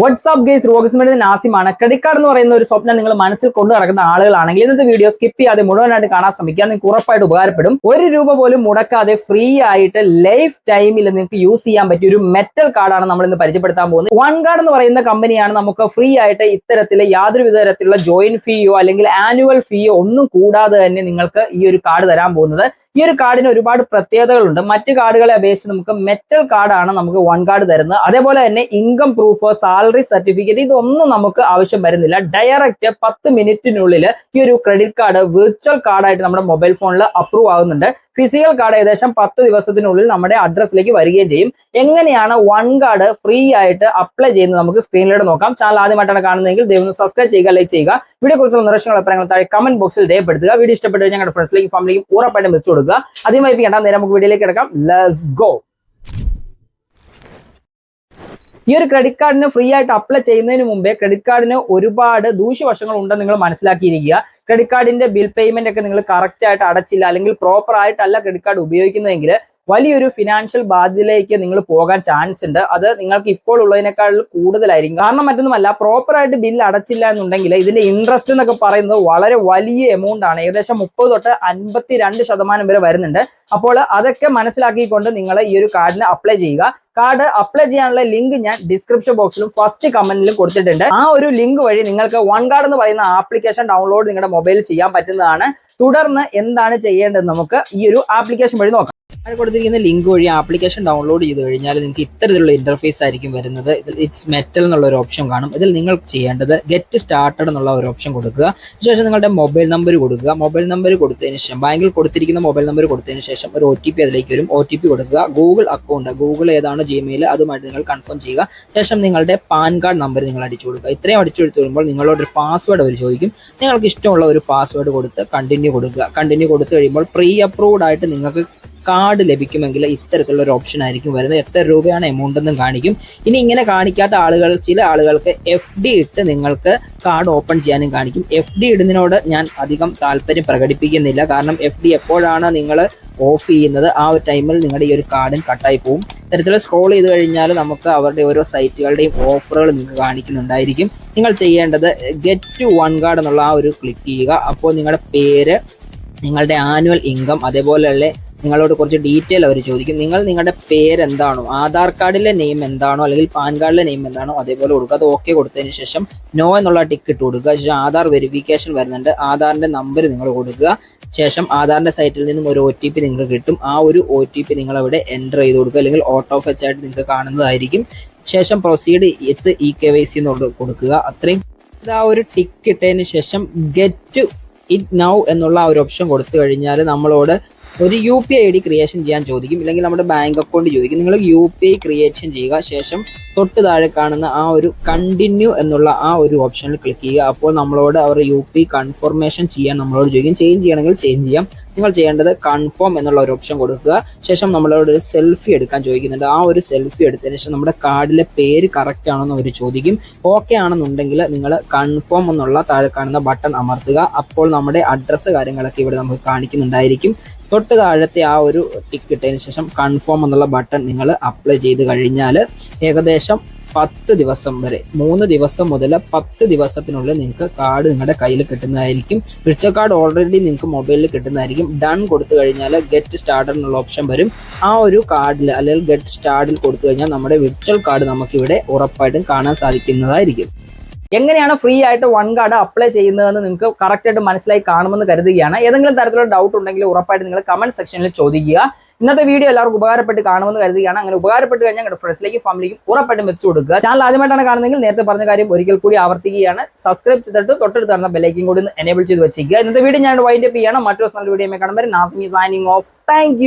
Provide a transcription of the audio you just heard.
WhatsApp ഗേസ് റോഗസ്മെന്റ് നാസിമാണ് ക്രെഡിറ്റ് കാർഡ് എന്ന് പറയുന്ന ഒരു സ്വപ്നം നിങ്ങൾ മനസ്സിൽ കൊണ്ടു നടക്കുന്ന ആളുകളാണെങ്കിൽ ഇന്നത്തെ വീഡിയോ സ്കിപ്പ് ചെയ്യാതെ മുഴുവനായിട്ട് കാണാൻ ശ്രമിക്കുക. നിങ്ങൾക്ക് ഉറപ്പായിട്ട് ഉപകാരപ്പെടും. ഒരു രൂപ പോലും മുടക്കാതെ ഫ്രീ ആയിട്ട് ലൈഫ് ടൈമിൽ നിങ്ങൾക്ക് യൂസ് ചെയ്യാൻ പറ്റിയ ഒരു മെറ്റൽ കാർഡാണ് നമ്മൾ ഇന്ന് പരിചയപ്പെടുത്താൻ പോകുന്നത്. വൺ കാർഡ് എന്ന് പറയുന്ന കമ്പനിയാണ് നമുക്ക് ഫ്രീ ആയിട്ട് ഇത്തരത്തിലെ യാതൊരു വിധത്തിലുള്ള ജോയിന്റ് ഫീയോ അല്ലെങ്കിൽ ആനുവൽ ഫീയോ ഒന്നും കൂടാതെ തന്നെ നിങ്ങൾക്ക് ഈ ഒരു കാർഡ് തരാൻ പോകുന്നത്. ഈ ഒരു കാർഡിന് ഒരുപാട് പ്രത്യേകതകളുണ്ട്. മറ്റു കാർഡുകളെ അപേക്ഷിച്ച് നമുക്ക് മെറ്റൽ കാർഡാണ് നമുക്ക് വൺ കാർഡ് തരുന്നത്. അതേപോലെ തന്നെ ഇൻകം പ്രൂഫ് സാലറി സർട്ടിഫിക്കറ്റ് ഇതൊന്നും നമുക്ക് ആവശ്യം വരുന്നില്ല. ഡയറക്റ്റ് പത്ത് മിനിറ്റിനുള്ളിൽ ഈ ഒരു ക്രെഡിറ്റ് കാർഡ് വെർച്വൽ കാർഡായിട്ട് നമ്മുടെ മൊബൈൽ ഫോണിൽ അപ്രൂവ് ആകുന്നുണ്ട് ഫിസിക്കൽ കാർഡ് ഏകദേശം പത്ത് ദിവസത്തിനുള്ളിൽ നമ്മുടെ അഡ്രസ്സിലേക്ക് വരികയും ചെയ്യും. എങ്ങനെയാണ് വൺ കാർഡ് ഫ്രീ ആയിട്ട് അപ്ലൈ ചെയ്യുന്നത് നമുക്ക് സ്ക്രീനിലൂടെ നോക്കാം. ചാനൽ ആദ്യമായിട്ടാണ് കാണുന്നതെങ്കിൽ ദയവ് സബ്സ്ക്രൈബ് ചെയ്യുക ലൈക്ക് ചെയ്യുക. വീഡിയോ കുറിച്ചുള്ള നിർദ്ദേശങ്ങൾ അഭിപ്രായങ്ങൾ താഴെ കമന്റ് ബോക്സിൽ രേഖപ്പെടുത്തുക. വീഡിയോ ഇഷ്ടപ്പെട്ടു ഞങ്ങളുടെ ഫ്രണ്ട്സിലേക്കും ഫാമിലിക്കും ഉറപ്പായിട്ടും വെച്ചു കൊടുക്കുക. അധികം വൈപ്പിക്കേണ്ട നേരെ നമുക്ക് വീഡിയോയിലേക്ക് കിടക്കാം. ലെറ്റ്സ് ഗോ ഈ ഒരു ക്രെഡിറ്റ് കാർഡിന് ഫ്രീ ആയിട്ട് അപ്ലൈ ചെയ്യുന്നതിന് മുമ്പേ ക്രെഡിറ്റ് കാർഡിന് ഒരുപാട് ദൂഷ്യവശങ്ങൾ ഉണ്ടെന്ന് നിങ്ങൾ മനസ്സിലാക്കിയിരിക്കുക. ക്രെഡിറ്റ് കാർഡിന്റെ ബിൽ പേയ്മെന്റ് ഒക്കെ നിങ്ങൾ കറക്റ്റ് ആയിട്ട് അടച്ചില്ല അല്ലെങ്കിൽ പ്രോപ്പർ ആയിട്ടല്ല ക്രെഡിറ്റ് കാർഡ് ഉപയോഗിക്കുന്നതെങ്കിൽ വലിയൊരു ഫിനാൻഷ്യൽ ബാധ്യതയിലേക്ക് നിങ്ങൾ പോകാൻ ചാൻസ് ഉണ്ട്. അത് നിങ്ങൾക്ക് ഇപ്പോൾ ഉള്ളതിനേക്കാൾ കൂടുതലായിരിക്കും. കാരണം മറ്റൊന്നുമല്ല പ്രോപ്പറായിട്ട് ബില്ല് അടച്ചില്ല എന്നുണ്ടെങ്കിൽ ഇതിന്റെ ഇൻട്രസ്റ്റ് എന്നൊക്കെ പറയുന്നത് വളരെ വലിയ എമൗണ്ട് ആണ്. ഏകദേശം മുപ്പത് തൊട്ട് അൻപത്തി രണ്ട് ശതമാനം വരെ വരുന്നുണ്ട്. അപ്പോൾ അതൊക്കെ മനസ്സിലാക്കിക്കൊണ്ട് നിങ്ങൾ ഈ ഒരു കാർഡിന് അപ്ലൈ ചെയ്യുക. കാർഡ് അപ്ലൈ ചെയ്യാനുള്ള ലിങ്ക് ഞാൻ ഡിസ്ക്രിപ്ഷൻ ബോക്സിലും ഫസ്റ്റ് കമന്റിലും കൊടുത്തിട്ടുണ്ട്. ആ ഒരു ലിങ്ക് വഴി നിങ്ങൾക്ക് വൺ കാർഡ് എന്ന് പറയുന്ന ആപ്ലിക്കേഷൻ ഡൗൺലോഡ് നിങ്ങളുടെ മൊബൈലിൽ ചെയ്യാൻ പറ്റുന്നതാണ്. തുടർന്ന് എന്താണ് ചെയ്യേണ്ടത് നമുക്ക് ഈ ഒരു ആപ്ലിക്കേഷൻ വഴി നോക്കാം. താഴെ കൊടുത്തിരിക്കുന്ന ലിങ്ക് വഴി ആപ്ലിക്കേഷൻ ഡൗൺലോഡ് ചെയ്ത് കഴിഞ്ഞാൽ നിങ്ങൾക്ക് ഇത്തരത്തിലുള്ള ഇന്റർഫേസ് ആയിരിക്കും വരുന്നത്. ഇറ്റ്സ് മെറ്റൽ എന്നുള്ള ഒരു ഓപ്ഷൻ കാണും. ഇതിൽ നിങ്ങൾ ചെയ്യേണ്ടത് ഗെറ്റ് സ്റ്റാർട്ടഡ് എന്നുള്ള ഒരു ഓപ്ഷൻ കൊടുക്കുക. ശേഷം നിങ്ങളുടെ മൊബൈൽ നമ്പർ കൊടുക്കുക. മൊബൈൽ നമ്പർ കൊടുത്തതിന് ശേഷം ബാങ്കിൽ കൊടുത്തിരിക്കുന്ന മൊബൈൽ നമ്പർ കൊടുത്തതിന് ശേഷം ഒരു ഒ ടി പി അതിലേക്ക് വരും. ഒ ടി പി കൊടുക്കുക. ഗൂഗിൾ അക്കൗണ്ട് ഗൂഗിൾ ഏതാണ്? ജിമെയിൽ അതുമായിട്ട് നിങ്ങൾ കൺഫേം ചെയ്യുക. ശേഷം നിങ്ങളുടെ പാൻ കാർഡ് നമ്പർ നിങ്ങൾ അടിച്ചു കൊടുക്കുക. ഇത്രയും അടിച്ചു കൊടുത്തു വരുമ്പോൾ നിങ്ങളോട് ഒരു പാസ്വേഡ് അവർ ചോദിക്കും. നിങ്ങൾക്ക് ഇഷ്ടമുള്ള ഒരു പാസ്വേഡ് കൊടുത്ത് കണ്ടിന്യൂ കൊടുക്കുക. കണ്ടിന്യൂ കൊടുത്തു കഴിയുമ്പോൾ പ്രീ അപ്രൂവ്ഡ് ആയിട്ട് നിങ്ങൾക്ക് കാർഡ് ലഭിക്കുമെങ്കിൽ ഇത്തരത്തിലുള്ള ഒരു ഓപ്ഷൻ ആയിരിക്കും വരുന്നത്. എത്ര രൂപയാണ് എമൗണ്ട് എന്നും കാണിക്കും. ഇനി ഇങ്ങനെ കാണിക്കാത്ത ആളുകൾ ചില ആളുകൾക്ക് എഫ് ഡി ഇട്ട് നിങ്ങൾക്ക് കാർഡ് ഓപ്പൺ ചെയ്യാനും കാണിക്കും. എഫ് ഡി ഇടുന്നതിനോട് ഞാൻ അധികം താല്പര്യം പ്രകടിപ്പിക്കുന്നില്ല. കാരണം എഫ് ഡി എപ്പോഴാണ് നിങ്ങൾ ഓഫ് ചെയ്യുന്നത്? ആ ഒരു ടൈമിൽ നിങ്ങളുടെ ഈ ഒരു കാർഡും കട്ടായി പോകും ഇത്തരത്തിൽ സ്ക്രോൾ ചെയ്ത് കഴിഞ്ഞാൽ നമുക്ക് അവരുടെ ഓരോ സൈറ്റുകളുടെയും ഓഫറുകൾ നിങ്ങൾക്ക് കാണിക്കുന്നുണ്ടായിരിക്കും. നിങ്ങൾ ചെയ്യേണ്ടത് ഗെറ്റ് ടു വൺ കാർഡ് എന്നുള്ള ആ ഒരു ക്ലിക്ക് ചെയ്യുക. അപ്പോൾ നിങ്ങളുടെ പേര് നിങ്ങളുടെ ആനുവൽ ഇൻകം അതേപോലെയുള്ള നിങ്ങളോട് കുറച്ച് ഡീറ്റെയിൽ അവർ ചോദിക്കും. നിങ്ങൾ നിങ്ങളുടെ പേരെന്താണോ ആധാർ കാർഡിലെ നെയിം എന്താണോ അല്ലെങ്കിൽ പാൻ കാർഡിലെ നെയിം എന്താണോ അതേപോലെ കൊടുക്കുക. അത് ഓക്കെ കൊടുത്തതിന് ശേഷം നോ എന്നുള്ള ടിക്ക് ഇട്ട് കൊടുക്കുക. ശേഷം ആധാർ വെരിഫിക്കേഷൻ വരുന്നുണ്ട്. ആധാറിന്റെ നമ്പർ നിങ്ങൾ കൊടുക്കുക. ശേഷം ആധാറിന്റെ സൈറ്റിൽ നിന്നും ഒരു ഒ ടി പി നിങ്ങൾക്ക് കിട്ടും. ആ ഒരു ഒ ടി പി നിങ്ങൾ അവിടെ എന്റർ ചെയ്ത് കൊടുക്കുക. അല്ലെങ്കിൽ ഓട്ടോ ഫെച്ച് ആയിട്ട് നിങ്ങൾക്ക് കാണുന്നതായിരിക്കും. ശേഷം പ്രൊസീഡ് എത്ത് ഇ കെ വൈ സി എന്നോട് കൊടുക്കുക. അത്രയും. ആ ഒരു ടിക്ക് ഇട്ടതിന് ശേഷം ഗെറ്റ് ഇറ്റ് നൗ എന്നുള്ള ആ ഒരു ഓപ്ഷൻ കൊടുത്തു കഴിഞ്ഞാൽ നമ്മളോട് ഒരു U P I D creation ചെയ്യാൻ ചോദിക്കും. ഇല്ലെങ്കിൽ നമ്മുടെ ബാങ്ക് അക്കൗണ്ട് ചോദിക്കും. നിങ്ങൾ യു പി ഐ ക്രിയേഷൻ ചെയ്യുക. ശേഷം തൊട്ട് താഴെ കാണുന്ന ആ ഒരു കണ്ടിന്യൂ എന്നുള്ള ആ ഒരു ഓപ്ഷനിൽ ക്ലിക്ക് ചെയ്യുക. അപ്പോൾ നമ്മളോട് അവർ യു പി കൺഫർമേഷൻ ചെയ്യാൻ നമ്മളോട് ചോദിക്കും. ചേഞ്ച് ചെയ്യണമെങ്കിൽ ചേഞ്ച് ചെയ്യാം. നിങ്ങൾ ചെയ്യേണ്ടത് കൺഫേം എന്നുള്ള ഒരു ഓപ്ഷൻ കൊടുക്കുക. ശേഷം നമ്മളോട് ഒരു സെൽഫി എടുക്കാൻ ചോദിക്കുന്നുണ്ട്. ആ ഒരു സെൽഫി എടുത്തതിന് ശേഷം നമ്മുടെ കാർഡിലെ പേര് കറക്റ്റ് ആണെന്ന് അവർ ചോദിക്കും. ഓക്കെ ആണെന്നുണ്ടെങ്കിൽ നിങ്ങൾ കൺഫേം എന്നുള്ള താഴെ കാണുന്ന ബട്ടൺ അമർത്തുക. അപ്പോൾ നമ്മുടെ അഡ്രസ്സ് കാര്യങ്ങളൊക്കെ ഇവിടെ നമുക്ക് കാണിക്കുന്നുണ്ടായിരിക്കും. തൊട്ട് താഴത്തെ ആ ഒരു ടിക്ക് ഇട്ടതിന് ശേഷം കൺഫേം എന്നുള്ള ബട്ടൺ നിങ്ങൾ അപ്ലൈ ചെയ്ത് കഴിഞ്ഞാൽ ഏകദേശം പത്ത് ദിവസം വരെ മൂന്ന് ദിവസം മുതൽ പത്ത് ദിവസത്തിനുള്ളിൽ നിങ്ങൾക്ക് കാർഡ് നിങ്ങളുടെ കയ്യിൽ കിട്ടുന്നതായിരിക്കും. വിർച്വൽ കാർഡ് ഓൾറെഡി നിങ്ങൾക്ക് മൊബൈലിൽ കിട്ടുന്നതായിരിക്കും. ഡൺ കൊടുത്തു കഴിഞ്ഞാൽ ഗെറ്റ് സ്റ്റാർട്ടർ എന്നുള്ള ഓപ്ഷൻ വരും. ആ ഒരു കാർഡിൽ അല്ലെങ്കിൽ ഗെറ്റ് സ്റ്റാർട്ടിൽ കൊടുത്തു കഴിഞ്ഞാൽ നമ്മുടെ വിർച്വൽ കാർഡ് നമുക്കിവിടെ ഉറപ്പായിട്ടും കാണാൻ സാധിക്കുന്നതായിരിക്കും. എങ്ങനെയാണ് ഫ്രീ ആയിട്ട് വൺ കാർഡ് അപ്ലൈ ചെയ്യുന്നതെന്ന് നിങ്ങൾക്ക് കറക്റ്റ് ആയിട്ട് മനസ്സിലായി കാണുമെന്ന് കരുതുകയാണ്. ഏതെങ്കിലും തരത്തിലുള്ള ഡൗട്ട് ഉണ്ടെങ്കിൽ ഉറപ്പായിട്ട് നിങ്ങൾ കമന്റ് സെക്ഷനിൽ ചോദിക്കുക. ഇന്നത്തെ വീഡിയോ എല്ലാവർക്കും ഉപകാരപ്പെട്ട് കാണുമെന്ന് കരുതുകയാണ്. അങ്ങനെ ഉപകാരപ്പെട്ട് കഴിഞ്ഞാൽ നിങ്ങളുടെ ഫ്രണ്ട്സിലേക്കും ഫാമിലിക്കും ഉറപ്പായിട്ടും വെച്ചു കൊടുക്കുക. ചാനൽ ആദ്യമായിട്ടാണ് കാണുന്നതെങ്കിൽ നേരത്തെ പറഞ്ഞ കാര്യം ഒരിക്കൽ കൂടി ആവർത്തിക്കുകയാണ്. സബ്സ്ക്രൈബ് ചെയ്തിട്ട് തൊട്ടടുത്ത് നടന്ന ബെല്ലൈക്കും കൂടി എനേബിൾ ചെയ്ത് വെച്ചിരിക്കുക. ഇന്നത്തെ വീഡിയോ ഞാൻ വൈൻഡപ്പ് ചെയ്യണം. മറ്റൊരു വീഡിയോ കാണുമ്പോൾ നാസ്മി സൈനിങ് ഓഫ് താങ്ക്